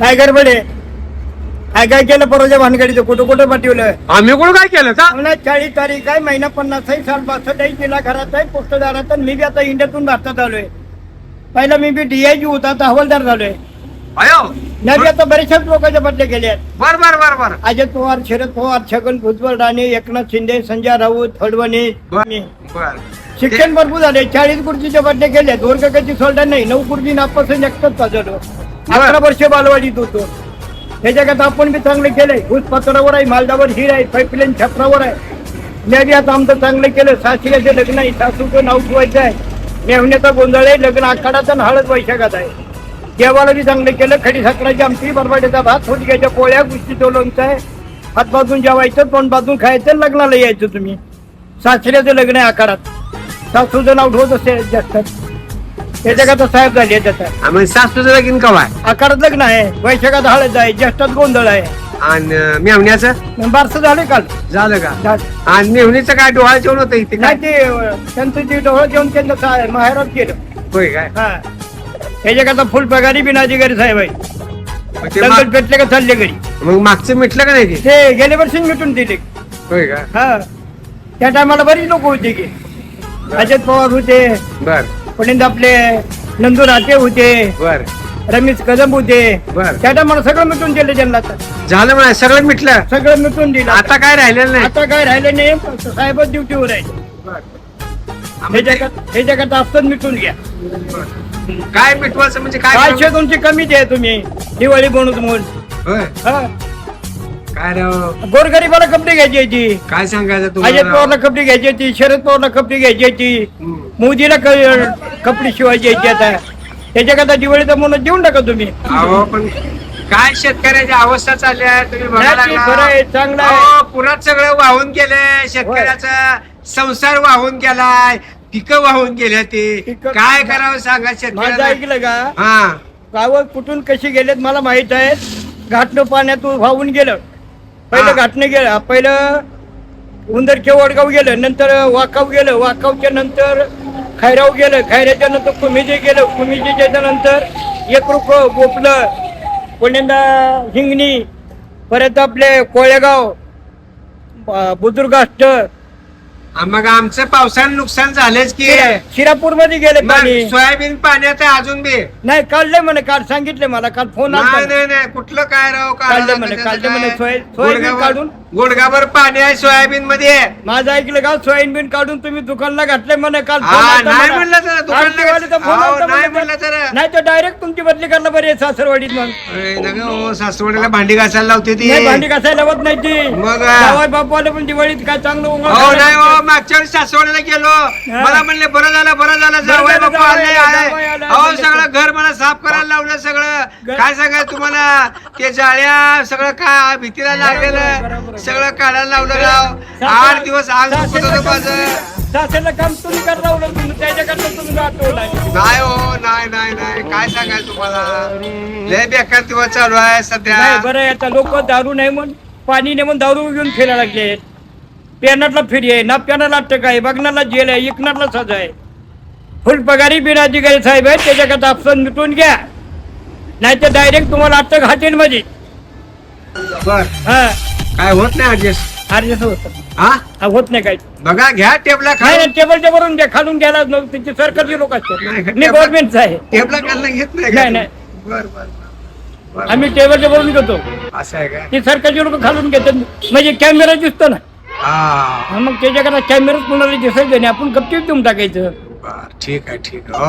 काय गडबड आहे? काय काय केलं परवाच्या भानगडीचं? कुठं कुठं पाठवलं? आम्ही कोण काय केलं का मला चाळीस तारीख आहे महिना पन्नास आहे साल बासष्ट आहे जिल्हा घरात आहे पोस्टदारात मी बी आता इंडियातून भारतात आलोय. पहिला मी बी डीआयजी होता आता हवालदार झालोय. अयो! नाही बी आता बरेचशाच लोकांच्या बदले केले आहेत. बर बर बर बर. अजित पवार शरद पवार छगन भुजबळ राणे एकनाथ शिंदे संजय राऊत बर. बर. शिक्षण भरपूर झाले चाळीस खुर्चीचे बदले केले दोन ककाची सोडा नाही नऊ खुर्ची नापासून एकटाच पाजवलो. अकरा वर्ष बालवाडीत होतो. त्याच्याकरता आपण बी चांगले केलंय घुसपात्रावर आहे मालदावर हिर आहे पाईपलाईन छपरावर आहे. मी आता आमचं चांगलं केलं. सासऱ्याचं लग्न आहे सासूचं नाव ठेवायचं आहे. मेहण्याचा गोंधळ आहे लग्न आखाडाचा आणि हळद वैशाखात आहे. देवाला बी चांगलं केलं. खडी साखराची आमची बरबाडीचा भात घ्यायच्या पोळ्या गुस्तीचं लोणचं आहे. हात बाजून जेवायचं तोंड बाजून खायचं आणि लग्नाला यायचं तुम्ही. सासऱ्याचं लग्न आहे आकारात सासूचं नाव ठेवत असे जास्त. त्याच्याकरता साहेब झाले त्याचा. आम्ही सासूचं लगीन कवा आहे? आकारात लग्न आहे. वैशाखात हळद आहे ज्येष्ठात गोंधळ आहे. आणि मेवण्याचं बारस झाले काल. झालं का? झालं. आणि मेवणीचं काय डोळा जेवण होतं इथे काय? नाही ते अं, त्यांचं जे डोळं जेवण त्यांचं सा- माहेरात केलं होय काय? हा. फुल पगारी बिनाजी घरी साहेब आहे. मग ते जंगल माग- पेटले का चालले घरी. मग मागचं मिटलं का नाही ते? ते गेल्या वर्षी मिटून दिले. होय का? हा. त्या टायमाला बरीच लोक होते की. अजित पवार होते. बर. पुढे आपले नंदू राटे होते बर. रमेश कदम होते. बर. त्या टायमाला सगळं मिटून दिलं त्यांना आता. झालं म्हणा सगळं मिटलं. सगळं मिटून दिलं. आता काय राहिलेलं नाही. आता काय राहिलं नाही साहेबच ड्युटीवर आहे आम्ही ते- त्याच्याकरता त्याच्याकरता after मिटून घ्या. काय मिटवायचं म्हणजे काय तुमची कमी द्या तुम्ही. दिवाळी बनवत म्हणून. होय. हा. काय राव गोरगरिबाला कपडे घ्यायची होती काय सांगायचं अजित तुम्हाला पवारला कपडे घ्यायची होती शरद पवारला कपडे घ्यायची होती हम्म. मोदीला क- कपडे शिवायचे होते आता. त्याच्याकरता दिवाळीचा म्हणून देऊन टाका तुम्ही. अहो पण काय शेतकऱ्याची अवस्था चालली आहे तुम्ही बघायला नाही, ते लागला. खरं आहे, चांगलं आहे. अहो, पुरात सगळं वाहून गेलंय शेतकऱ्याचा संसार वाहून गेलाय पिकं वाहून गेले ते. पिकं- काय करावं सांगा माझं शेतकऱ्याला? ऐकलं का? हा. गावात कुठून कशी गेलेत मला माहीत आहे घाटनं पाण्यातून वाहून गेलं. पहिलं. घाटनं गेलं पहिलं उंदरचे वडगाव गेलं नंतर वाकाव गेलं वाकावच्या नंतर खैराव गेलं खैऱ्याच्या नंतर कुमिजे गेलं कुमिजेच्या नंतर एक रुख गोपलं पुण्यांदा हिंगणी परत आपले कोळेगाव बुद्रुगाष्ट मग आमचं पावसानं नुकसान झालंच की शिरापूरमध्ये गेले मग पाणी सोयाबीन पाण्यात आहे अजून बी नाही काढले म्हणे काल सांगितले मला काल फोन नाही आला नाही नाही कुठलं काय राव काढलं म्हणे, काढलं म्हणे, सोया- सोयाबीन काढून? गुडगाभर पाणी आहे सोयाबीन मध्ये माझं ऐकलं का सोयाबीन काढून तुम्ही दुकानला घातले म्हणे काल हा, आलता नाही मला. म्हणलं तर दुकानला फोन आलता नाही म्हणे. म्हणलं तर. नाही तर डायरेक्ट तुमची बदली करायला बरी आहे सासरवाडीत मग अरे, हो, सासवडीला भांडी घासायला लावते ती नाही भांडी घासायला लावत नाही ती मग? जावई बापाला पण दिवाळीत काय चांगलं हो नाही हो मागच्या वेळी सासवडीला गेलो. मला म्हणले बरं झालं बरं झालं बापू आले अहो सगळं घर मला साफ करायला लावलं सगळं. काय सांगाय तुम्हाला? ते जाळ्या सगळं काय भीतीला लागलेलं. सगळं काढायला लावलं सासऱ्याला- आठ दिवस आज दुखत होतं माझं. सासऱ्याला काम तुम्ही करता उलट तुम्ही त्याच्याकडनं तुम्ही आठवलाय नाही हो नाही नाही नाही. काय सांगायचं तुम्हाला? लय बेकार दिवस चालू आहे सध्या. नाही बरं आता. लोक दारू नाही म्हणून पाणी नाही म्हणून दारू घेऊन फिरायला लागले पेनातला फिरी आहे ना पेनाला अटक आहे बघण्याला जेल आहे इकनातला सजा आहे. फुल पगारी बिनाधिकारी साहेब आहेत त्याच्याकरता आपसन मिटून घ्या. नाही तर डायरेक्ट तुम्हाला अटक हातीन मध्ये बर. हा. काय होत नाही ऍडजस्ट अर्जस होत हा? होत नाही काही. बघा घ्या टेबला नाही खाली नाही, टेबलच्या वरून द्या खालून घ्यायला नको त्यांचे सरकारचे लोक नाही, असतात मी टेबल- गव्हर्नमेंटचा आहे. टेबला घेत नाही नाही, का? नाही. बर बर बर. आम्ही टेबलच्या वरून घेतो. असं आहे का? ते सरकारचे लोक खालून घेतात. म्हणजे कॅमेरा दिसतो ना. हा मग त्याच्याकडे कॅमेरा कुणाला दिसायचं नाही आपण गपचीप देऊन टाकायचं बर ठीक आहे ठीक आहे हो.